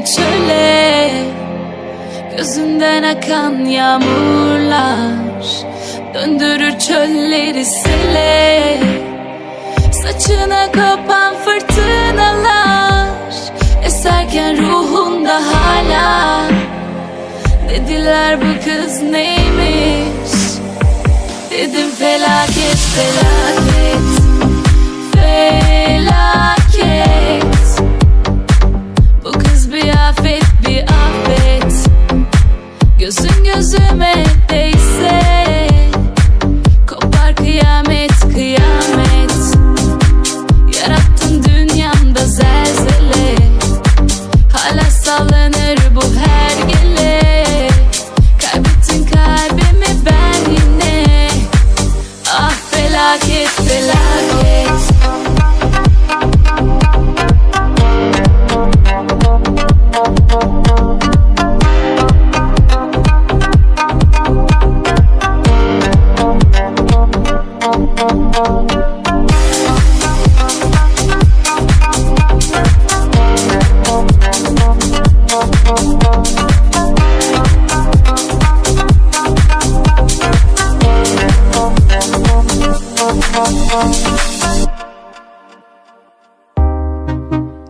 çöle Gözünden akan yağmurlar Döndürür çölleri sele. Saçına kopan fırtınalar Eserken ruhunda hala. Dediler bu kız neymiş? Dedim felaket felaket kız bir afet Gözün gözüme değse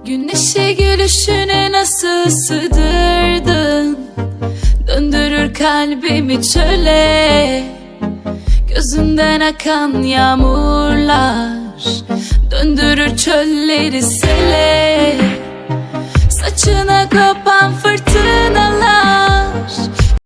Güneşe gülüşüne nasıl sığdırdın? Döndürür kalbimi çöle. Gözünden akan yağmurlar Döndürür çölleri sele. Saçına kopan fırtınalar